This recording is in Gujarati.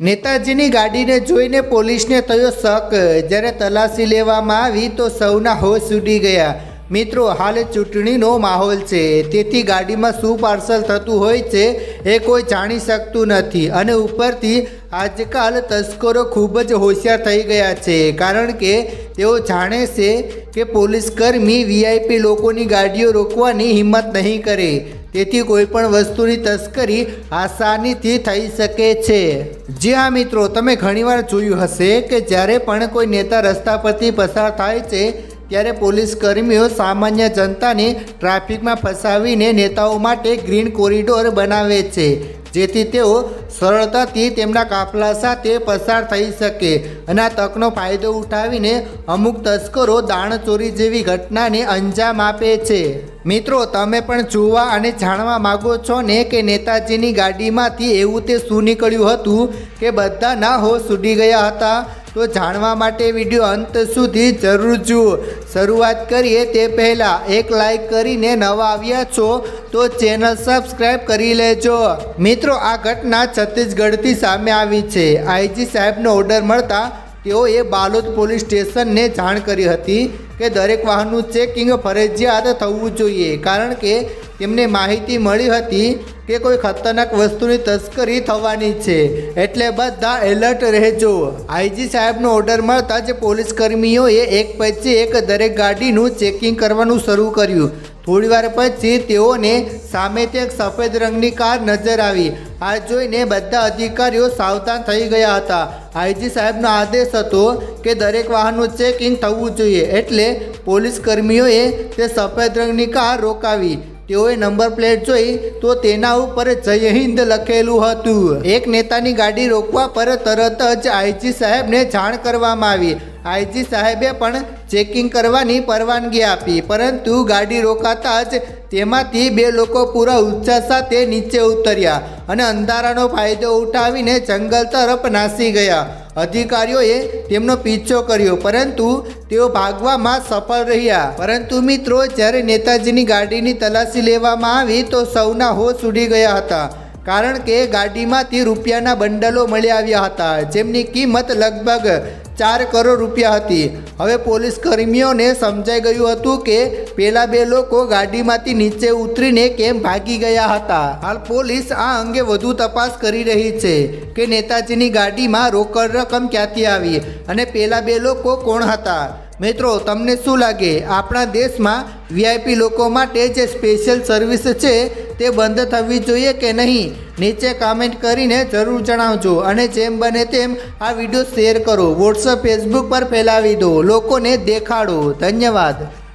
નેતાજીની ગાડીને જોઈને પોલીસને થયો શક. જ્યારે તલાશી લેવામાં આવી તો સૌના હોશ ઉડી ગયા. મિત્રો, હાલ ચૂંટણીનો માહોલ છે. તેથી ગાડીમાં શું પાર્સલ થતું હોય છે એ કોઈ જાણી શકતું નથી અને ઉપરથી આજકાલ તસ્કરો ખૂબ જ હોશિયાર થઈ ગયા છે. કારણ કે તેઓ જાણે છે કે પોલીસ કર્મી વીઆઈપી લોકોની ગાડીઓ રોકવાની હિંમત નહીં કરે. તેથી કોઈ પણ વસ્તુની તસ્કરી આસાનીથી થઈ શકે છે. જી હા, મિત્રો, તમે ઘણીવાર જોયું હશે કે જ્યારે પણ કોઈ નેતા રસ્તા પરથી પસાર થાય છે, ત્યારે પોલીસ કર્મીઓ સામાન્ય જનતાને ટ્રાફિકમાં ફસાવીને નેતાઓ માટે ગ્રીન કોરિડોર બનાવે છે, જેથી તેઓ સરળતાથી તેમના કાફલા સાથે પસાર થઈ શકે અને આ તકનો ફાયદો ઉઠાવીને અમુક તસ્કરો દાણચોરી જેવી ઘટનાને અંજામ આપે છે. મિત્રો, તમે પણ જોવા અને જાણવા માગો છો ને કે નેતાજીની ગાડીમાંથી એવું તે શું નીકળ્યું હતું કે બધા ના હોશ ઉડી ગયા હતા? તો જાણવા માટે વીડિયો અંત સુધી જરૂર જુઓ. શરૂઆત કરીએ તે પહેલાં એક લાઈક કરીને નવા આવ્યા છો તો ચેનલ સબસ્ક્રાઈબ કરી લેજો. મિત્રો, આ ઘટના છત્તીસગઢથી સામે આવી છે. આઈજી સાહેબનો ઓર્ડર મળતા તેઓએ બાલોદ પોલીસ સ્ટેશનને જાણ કરી હતી કે દરેક વાહનનું ચેકિંગ ફરજિયાત થવું જોઈએ કારણ કે તેમને માહિતી મળી હતી કે કોઈ ખતરનાક વસ્તુની તસ્કરી થવાની છે. એટલે બધા એલર્ટ રહેજો. આઈજી સાહેબનો ઓર્ડર મળતા જ પોલીસ કર્મીઓએ એક પછી એક દરેક ગાડીનું ચેકિંગ કરવાનું શરૂ કર્યું. થોડીવાર પછી તેઓને સામેથી એક સફેદ રંગની કાર નજર આવી. આ જોઈને બધા અધિકારીઓ સાવધાન થઈ ગયા હતા. આઈજી સાહેબનો આદેશ હતો કે દરેક વાહનનું ચેકિંગ થવું જોઈએ. એટલે પોલીસ કર્મીઓએ તે સફેદ રંગની કાર રોકાવી. તેઓએ નંબર પ્લેટ જોઈ તો તેના ઉપર જય હિન્દ લખેલું હતું. એક નેતાની ગાડી રોકવા પર તરત જ આઈજી સાહેબને જાણ કરવામાં આવી. આઈજી સાહેબે પણ ચેકિંગ કરવાની પરવાનગી આપી, પરંતુ ગાડી રોકાતા જ તેમાંથી બે લોકો પૂરા ઉત્સાહ સાથે નીચે ઉતર્યા અને અંધારાનો ફાયદો ઉઠાવીને જંગલ તરફ નાસી ગયા. અધિકારીઓએ તેમનો પીછો કર્યો, પરંતુ તેઓ ભાગવામાં સફળ રહ્યા. પરંતુ મિત્રો, જ્યારે નેતાજીની ગાડીની તલાશી લેવામાં આવી, તો સૌના હોશ ઉડી ગયા હતા. કારણ કે ગાડીમાંથી રૂપિયાના બંડલો મળી આવ્યા હતા, જેમની કિંમત લગભગ ચાર કરોડ રૂપિયા હતી. હવે પોલીસ કર્મીઓને સમજાઈ ગયું હતું કે પેલા બે લોકો ગાડીમાંથી નીચે ઉતરીને કેમ ભાગી ગયા હતા. હાલ પોલીસ આ અંગે વધુ તપાસ કરી રહી છે કે નેતાજીની ગાડીમાં રોકડ રકમ ક્યાંથી આવી અને પેલા બે લોકો કોણ હતા. મિત્રો, તમને શું લાગે? આપણા દેશમાં વીઆઈપી લોકો માટે જે સ્પેશિયલ સર્વિસ છે, તે બંધ થવી જોઈએ કે નહીં? નીચે કામેન્ટ કરીને જરૂર જણાવજો અને જેમ બને તેમ આ વીડિયો શેર કરો. વોટ્સઅપ ફેસબુક પર ફેલાવી દો. લોકોને દેખાડો. ધન્યવાદ.